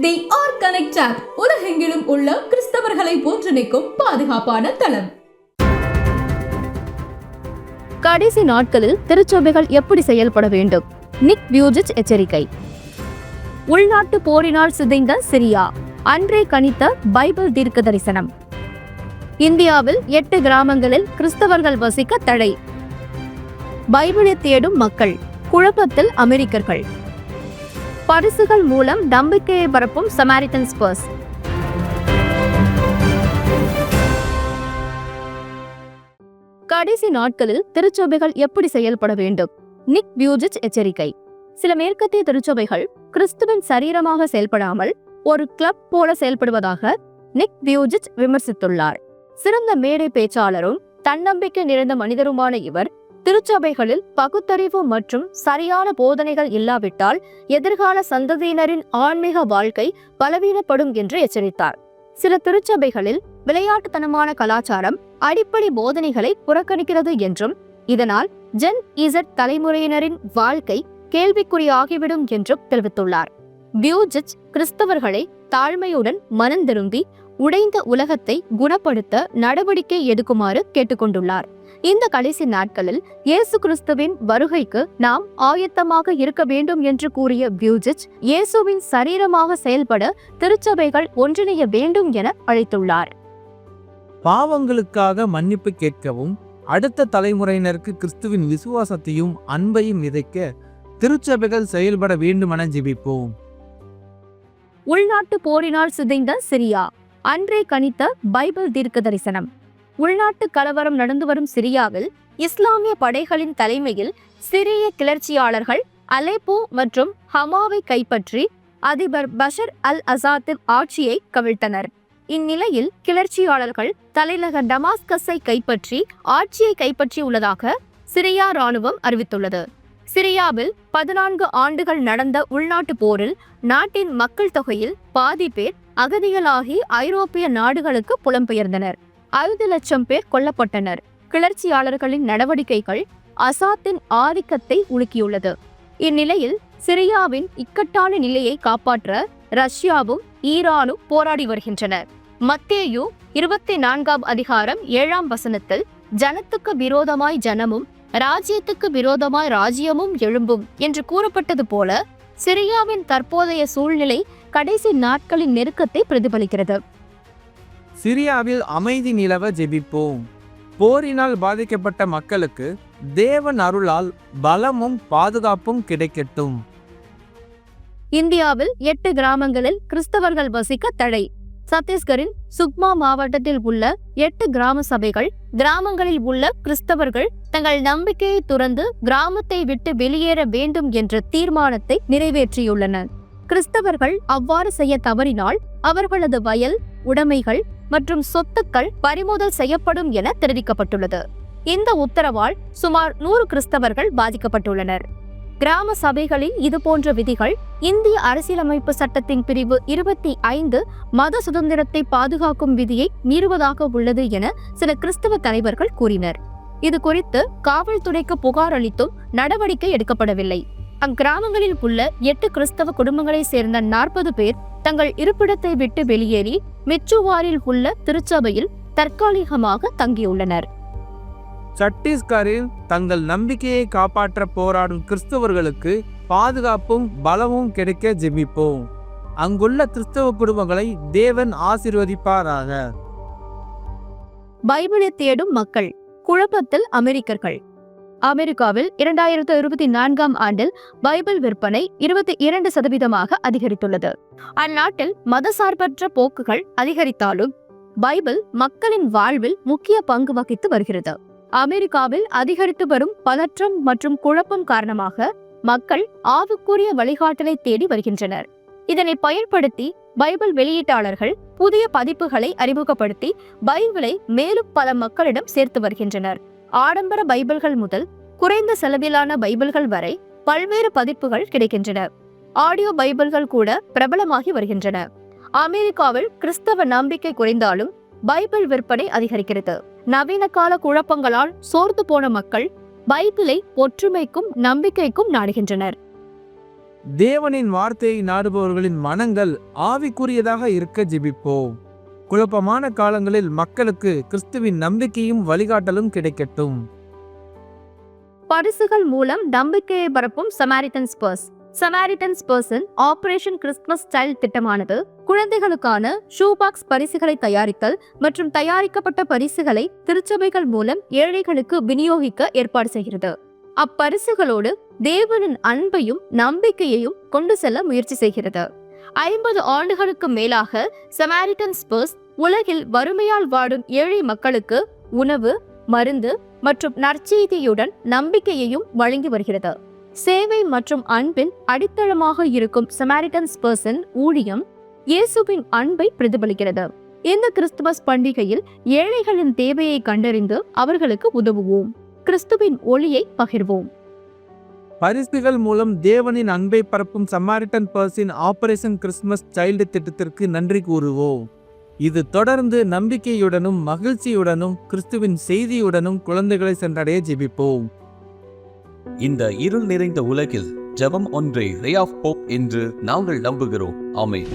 They are connect app உலகெங்கிலும் உள்ள கிறிஸ்தவர்களை ஒன்றிணைக்கும் பாதுகாப்பான தளம். கடைசி நாட்களில் திருச்சபைகள் எப்படி செயல்பட வேண்டும்? நிக் வியூஜிச் எச்சரிக்கை. உள்நாட்டு போரினால் சிதைந்த சிரியா. அன்றே கணித்த பைபிள் தீர்க்க தரிசனம். இந்தியாவில் எட்டு கிராமங்களில் கிறிஸ்தவர்கள் வசிக்க தடை. பைபிளை தேடும் மக்கள். குழப்பத்தில் அமெரிக்கர்கள். பரிசுகள் மூலம் நம்பிக்கையை பரப்பும் சமாரிட்டன் ஸ்பர்ஸ் கடைசி நாட்களில் திருச்சபைகள் எப்படி செயல்பட வேண்டும்? நிக் பியூஜிச் எச்சரிக்கை. சில மேற்கத்திய திருச்சபைகள் கிறிஸ்துவின் சரீரமாக செயல்படாமல் ஒரு கிளப் போல செயல்படுவதாக நிக் பியூஜிச் விமர்சித்துள்ளார். சிறந்த மேடை பேச்சாளரும் தன்னம்பிக்கை நிறைந்த மனிதருமான இவர் திருச்சபைகளில் பகுத்தறிவு மற்றும் சரியான போதனைகள் இல்லாவிட்டால் எதிர்கால சந்ததியினரின் ஆன்மீக வாழ்க்கை பலவீனப்படும் என்று எச்சரித்தார். சில திருச்சபைகளில் விளையாட்டுத்தனமான கலாச்சாரம் அடிப்படை போதனைகளை புறக்கணிக்கிறது என்றும் இதனால் ஜென் இசட் தலைமுறையினரின் வாழ்க்கை கேள்விக்குறியாகிவிடும் என்றும் தெரிவித்துள்ளார். பியூஜிச் கிறிஸ்தவர்களை தாழ்மையுடன் மனந்திரும்பி உடைந்த உலகத்தை குணப்படுத்த நடவடிக்கை எடுக்குமாறு கேட்டுக்கொண்டுள்ளார். இந்த கடைசி நாட்களில் இயேசு கிறிஸ்துவின் வருகைக்கு நாம் ஆயத்தமாக இருக்க வேண்டும் என்று கூறிய பியூஜிச் இயேசுவின் சரீரமாக செயல்பட திருச்சபைகள் ஒன்றிணைய வேண்டும் என அழைத்துள்ளார். பாவங்களுக்காக மன்னிப்பு கேட்கவும் அடுத்த தலைமுறையினருக்கு கிறிஸ்துவின் விசுவாசத்தையும் அன்பையும் விதைக்க திருச்சபைகள் செயல்பட வேண்டுமென ஜெபிப்போம். உள்நாட்டு போரினால் சிதைந்த சிரியா அன்றே கணித்த பைபிள் தீர்க்க தரிசனம் உள்நாட்டு கலவரம் நடந்து வரும் சிரியாவில் இஸ்லாமிய படைகளின் தலைமையில் சிரிய கிளர்ச்சியாளர்கள் அலேப்போ மற்றும் ஹமாவை கைப்பற்றி அதிபர் பஷர் அல் அசாத்தின் ஆட்சியை கவிழ்த்தனர். இந்நிலையில் கிளர்ச்சியாளர்கள் தலைநகர் டமாஸ்கஸை கைப்பற்றி ஆட்சியை கைப்பற்றியுள்ளதாக சிரியா ராணுவம் அறிவித்துள்ளது. சிரியாவில் பதினான்கு ஆண்டுகள் நடந்த உள்நாட்டு போரில் நாட்டின் மக்கள் தொகையில் பாதி பேர் அகதிகளாகி ஐரோப்பிய நாடுகளுக்கு புலம்பெயர்ந்தனர். ஐந்து லட்சம் பேர் கொல்லப்பட்டனர். கிளர்ச்சியாளர்களின் நடவடிக்கைகள் அசாத்தின் ஆதிக்கத்தை உலுக்கியுள்ளது. இந்நிலையில் சிரியாவின் இக்கட்டான நிலையை காப்பாற்ற ரஷ்யாவும் ஈரானும் போராடி வருகின்றனர். மத்தேயு இருபத்தி நான்காம் அதிகாரம் ஏழாம் வசனத்தில் ஜனத்துக்கு விரோதமாய் ஜனமும் ராஜ்யத்துக்கு விரோதமாய் ராஜ்யமும் எழும்பும் என்று கூறப்பட்டது போல சிரியாவின் தற்போதைய சூழ்நிலை கடைசி நாட்களின் நெருக்கத்தை பிரதிபலிக்கிறது. சிரியாவில் அமைதி நிலவ ஜெபிப்போம். போரினால் பாதிக்கப்பட்ட மக்களுக்கு தேவன் அருளால் பலமும் பாதுகாப்பும் கிடைக்கட்டும். இந்தியாவில் எட்டு கிராமங்களில் கிறிஸ்தவர்கள் வசிக்க தடை. சத்தீஸ்கரின் சுக்மா மாவட்டத்தில் உள்ள எட்டு கிராம சபைகள் கிராமங்களில் உள்ள கிறிஸ்தவர்கள் தங்கள் நம்பிக்கையை துறந்து கிராமத்தை விட்டு வெளியேற வேண்டும் என்ற தீர்மானத்தை நிறைவேற்றியுள்ளனர். கிறிஸ்தவர்கள் அவ்வாறு செய்ய தவறினால் அவர்களது வயல் உடைமைகள் மற்றும் சொத்துக்கள் பறிமுதல் செய்யப்படும் என தெரிவிக்கப்பட்டுள்ளது. இந்த உத்தரவால் சுமார் நூறு கிறிஸ்தவர்கள் பாதிக்கப்பட்டுள்ளனர். கிராம சபைகளில் இதுபோன்ற விதிகள் இந்திய அரசியலமைப்பு சட்டத்தின் பிரிவு இருபத்தி ஐந்து மத சுதந்திரத்தை பாதுகாக்கும் விதியை மீறுவதாக உள்ளது என சில கிறிஸ்தவ தலைவர்கள் கூறினர். இது குறித்து காவல்துறைக்கு புகார் அளித்தும் நடவடிக்கை எடுக்கப்படவில்லை. அக்கிராமங்களில் உள்ள எட்டு கிறிஸ்தவ குடும்பங்களைச் சேர்ந்த நாற்பது பேர் தங்கள் இருப்பிடத்தை விட்டு வெளியேறி மெச்சுவாரில் உள்ள திருச்சபையில் தற்காலிகமாக தங்கியுள்ளனர். சத்தீஸ்கரில் தங்கள் நம்பிக்கையை காப்பாற்ற போராடும் கிறிஸ்தவர்களுக்கு பாதுகாப்பும் பலமும் கிடைக்க ஜெபிப்போம். அங்குள்ள கிறிஸ்தவ குடும்பங்களை தேவன் ஆசீர்வதிப்பாராக. பைபிளை தேடும் மக்கள் குழப்பத்தில் அமெரிக்கர்கள். அமெரிக்காவில் இரண்டாயிரத்து இருபத்தி நான்காம் ஆண்டில் பைபிள் விற்பனை இருபத்தி இரண்டு சதவீதமாக அதிகரித்துள்ளது. அந்நாட்டில் மதசார்பற்ற போக்குகள் அதிகரித்தாலும் பைபிள் மக்களின் வாழ்வில் முக்கிய பங்கு வகித்து வருகிறது. அமெரிக்காவில் அதிகரித்து வரும் பதற்றம் மற்றும் குழப்பம் காரணமாக மக்கள் ஆவுக்குரிய வழிகாட்டலை தேடி வருகின்றனர். இதனை பயன்படுத்தி பைபிள் வெளியீட்டாளர்கள் புதிய பதிப்புகளை அறிமுகப்படுத்தி பைபிளை மேலும் பல மக்களிடம் சேர்த்து வருகின்றனர். ஆடம்பர பைபிள்கள் முதல் குறைந்த செலவிலான பைபிள்கள் வரை பல்வேறு பதிப்புகள் கிடைக்கின்றன. ஆடியோ பைபிள்கள் கூட பிரபலமாகி வருகின்றன. அமெரிக்காவில் கிறிஸ்தவ நம்பிக்கை குறைந்தாலும் பைபிள் விற்பனை அதிகரிக்கிறது. நவீன கால குழப்பங்களால் சோர்ந்து போன மக்கள் பைபிளை ஒற்றுமைக்கும் நம்பிக்கைக்கும் நாடுகின்றனர். தேவனின் வார்த்தையை நாடுபவர்களின் மனங்கள் ஆவிக்குரியதாக இருக்க ஜிபிப்போம். குழப்பமான காலங்களில் மக்களுக்கு கிறிஸ்துவின் நம்பிக்கையும் வழிகாட்டலும் கிடைக்கட்டும். பரிசுகள் மூலம் நம்பிக்கையை பரப்பும் Samaritan purse Samaritans purse Operation Christmas style திட்டமானது குழந்தைகளுக்கான ஷூ பாக்ஸ் பரிசுகளை தயாரித்தல் மற்றும் தயாரிக்கப்பட்ட பரிசுகளை திருச்சபைகள் மூலம் ஏழைகளுக்கு விநியோகிக்க ஏற்பாடு செய்கிறது. அப்பரிசுகளோடு தேவனின் அன்பையும் நம்பிக்கையையும் கொண்டு செல்ல முயற்சி செய்கிறது. ஐம்பது ஆண்டுகளுக்கு மேலாக சமாரிட்டன்ஸ் பர்ஸ் உலகில் வறுமையால் வாடும் ஏழை மக்களுக்கு உணவு மருந்து மற்றும் நற்செய்தியுடன் நம்பிக்கையையும் வழங்கி வருகிறது. சேவை மற்றும் அன்பின் அடித்தளமாக இருக்கும் சமாரிட்டன்ஸ் பர்சன் ஊழியம் இயேசுவின் அன்பை பிரதிபலிக்கிறது. இந்த கிறிஸ்துமஸ் பண்டிகையில் ஏழைகளின் தேவையை கண்டறிந்து அவர்களுக்கு உதவுவோம். கிறிஸ்துவின் ஒளியை பகிர்வோம். பரிசுகள் மூலம் தேவனின் அன்பை பரப்பும் சமாரிட்டன் பர்சின் ஆபரேஷன் கிறிஸ்துமஸ் சைல்டு திட்டத்திற்கு நன்றி கூறுவோம். இது தொடர்ந்து நம்பிக்கையுடனும் மகிழ்ச்சியுடனும் கிறிஸ்துவின் செய்தியுடனும் குழந்தைகளை சென்றடைய ஜெபிப்போம். இந்த இருள் நிறைந்த உலகில் ஜபம் ஒன்றே ரே ஆஃப் போப் என்று நாங்கள் நம்புகிறோம். ஆமென்.